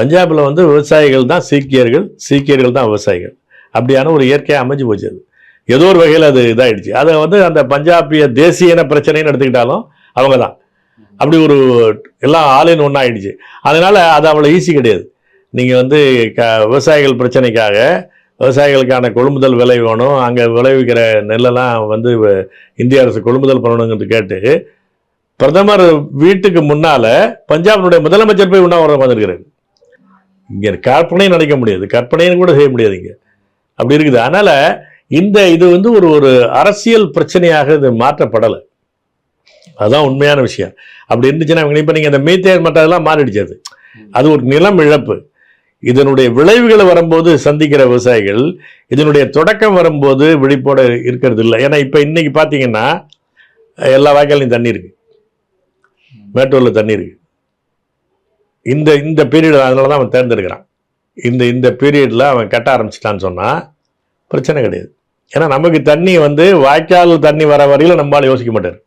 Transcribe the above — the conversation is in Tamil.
பஞ்சாபில் வந்து விவசாயிகள் தான் சீக்கியர்கள் சீக்கியர்கள் தான் விவசாயிகள். அப்படியான ஒரு இயற்கையாக அமைஞ்சு போச்சு அது. ஏதோ ஒரு வகையில் அது இதாயிடுச்சு. அதை வந்து அந்த பஞ்சாபிய தேசிய இன பிரச்சனைன்னு எடுத்துக்கிட்டாலும் அவங்க தான். அப்படி ஒரு எல்லாம் ஆளின் ஒன்றாயிடுச்சு அதனால் அது அவ்வளோ ஈஸி கிடையாது. நீங்கள் வந்து க விவசாயிகள் பிரச்சனைக்காக விவசாயிகளுக்கான கொள்முதல் விலை வேணும். அங்கே விளைவிக்கிற நெல்லெல்லாம் வந்து வ- இந்திய அரசு கொள்முதல் பண்ணணுங்கிறது கேட்டு பிரதமர் வீட்டுக்கு முன்னால் பஞ்சாபினுடைய முதலமைச்சர் போய் உண்ணாவிரதம் வந்திருக்கிறார் இங்கே கற்பனையும் நினைக்க முடியாது. கற்பனையும் கூட செய்ய முடியாது இங்கே. அப்படி இருக்குது. அதனால் இந்த இது வந்து ஒரு ஒரு அரசியல் பிரச்சனையாக இது மாற்றப்படலை. அதுதான் உண்மையான விஷயம். அப்படி இருந்துச்சுன்னா இப்போ நீங்கள் இந்த மீத்தேன் மட்டும் மாறிடுச்சு அது. அது ஒரு நிலம் இழப்பு. இதனுடைய விளைவுகளை வரும்போது சந்திக்கிற விவசாயிகள் இதனுடைய தொடக்கம் வரும்போது விழிப்போடு இருக்கிறது இல்லை. ஏன்னா இப்போ இன்றைக்கி பார்த்தீங்கன்னா எல்லா வாய்க்காலையும் தண்ணி இருக்கு. மேட்டூரில் தண்ணி இருக்கு. இந்த இந்த பீரியட் அதனால தான் அவன் தேர்ந்தெடுக்கிறான். இந்த இந்த பீரியடில் அவன் கட்ட ஆரம்பிச்சிட்டான்னு சொன்னால் பிரச்சனை கிடையாது. ஏன்னா நமக்கு தண்ணி வந்து வாய்க்கால் தண்ணி வர வரையில் நம்மளால யோசிக்க மாட்டார்.